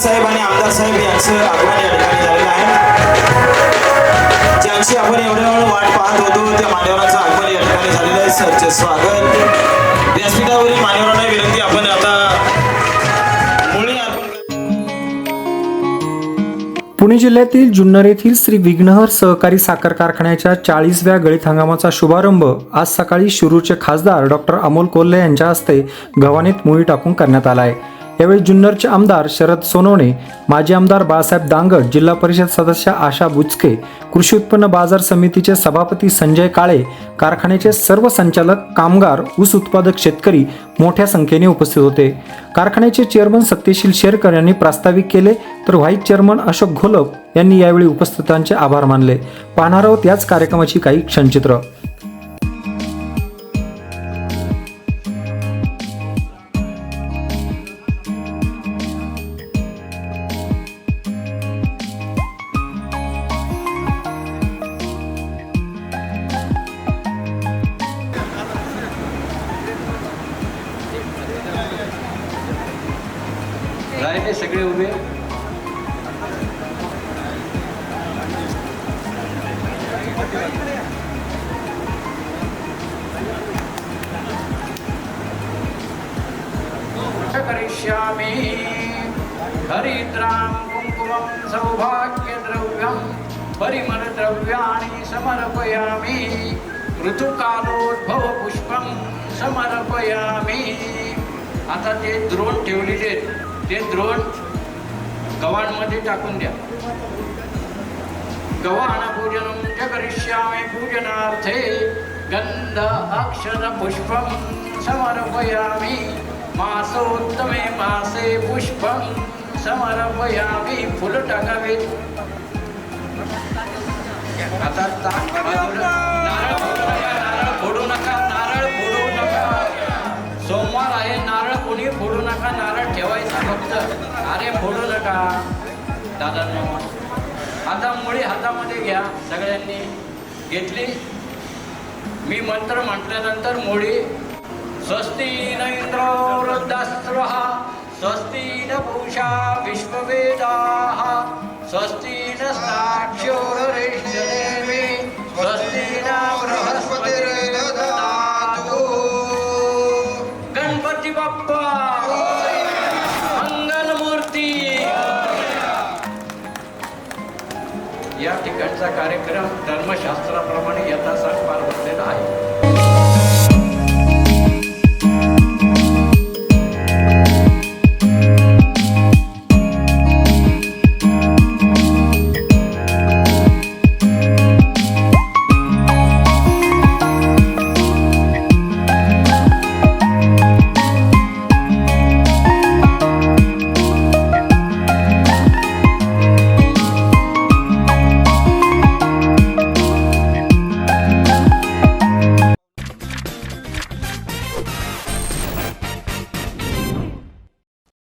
साहेब आणि आमदार साहेब यांचं आगमन या ठिकाणी झालेलं आहे. ज्यांची आपण एवढ्या वेळ वाट पाहत होतो त्या मान्यवरांचं आगमन या ठिकाणी झालेलं आहे. सरचे स्वागत. व्यासपीठावरील मान्यवरांना विनंती आपण आता पुणे जिल्ह्यातील जुन्नर येथील श्री विघ्नहर सहकारी साखर कारखान्याच्या चाळीसव्या गळीत हंगामाचा शुभारंभ आज सकाळी शिरूरचे खासदार डॉक्टर अमोल कोल्हे यांच्या हस्ते गव्हाणीत मुळी टाकून करण्यात आला आहे. यावेळी जुन्नरचे आमदार शरद सोनवणे माजी आमदार बाळासाहेब दांगट जिल्हा परिषद सदस्य आशा बुचके कृषी उत्पन्न बाजार समितीचे सभापती संजय काळे कारखान्याचे सर्व संचालक कामगार ऊस उत्पादक शेतकरी मोठ्या संख्येने उपस्थित होते. कारखान्याचे चेअरमन सत्यशील शेरकर यांनी प्रास्ताविक केले तर व्हाईस चेअरमन अशोक घोलप यांनी यावेळी उपस्थितांचे आभार मानले. पाहणार आहोत याच कार्यक्रमाची काही क्षणचित्र. राहिले सगळे उभे. करिष्यामि हरिद्रां कुङ्कुमं सौभाग्यद्रव्यं परिमलद्रव्याणि समर्पयामि ऋतुकालोद्भव पुष्पं समर्पयामि. आता ते द्रोण ठेवलेले आहेत. ते द्रोण गव्हाणमध्ये टाकून द्या. गव्हाण पूजनं च करिष्यामि पूजनार्थे गंध अक्षर पुष्पं समर्पयामि. मासोत्तमे मासे पुष्पं समर्पयामि. फुलं टाकावीत आता. नारळ फोडू नका, नारळ फोडू नका नारळ फोडू नका. सोमवार आहे नारळ कोणी फोडू नका नारळ अरे फोडू नका दादांना. आता मुळी हातामध्ये घ्या. सगळ्यांनी घेतली. मी मंत्र म्हटल्यानंतर मुळी स्वस्ती न इंद्रो वृद्धस्त्रः स्वस्ती न पूषा विश्ववेदा स्वस्ती न साक्षोररेष्यदेवी या ठिकाणचा कार्यक्रम धर्मशास्त्राप्रमाणे यथासाथ पार पडलेला आहे.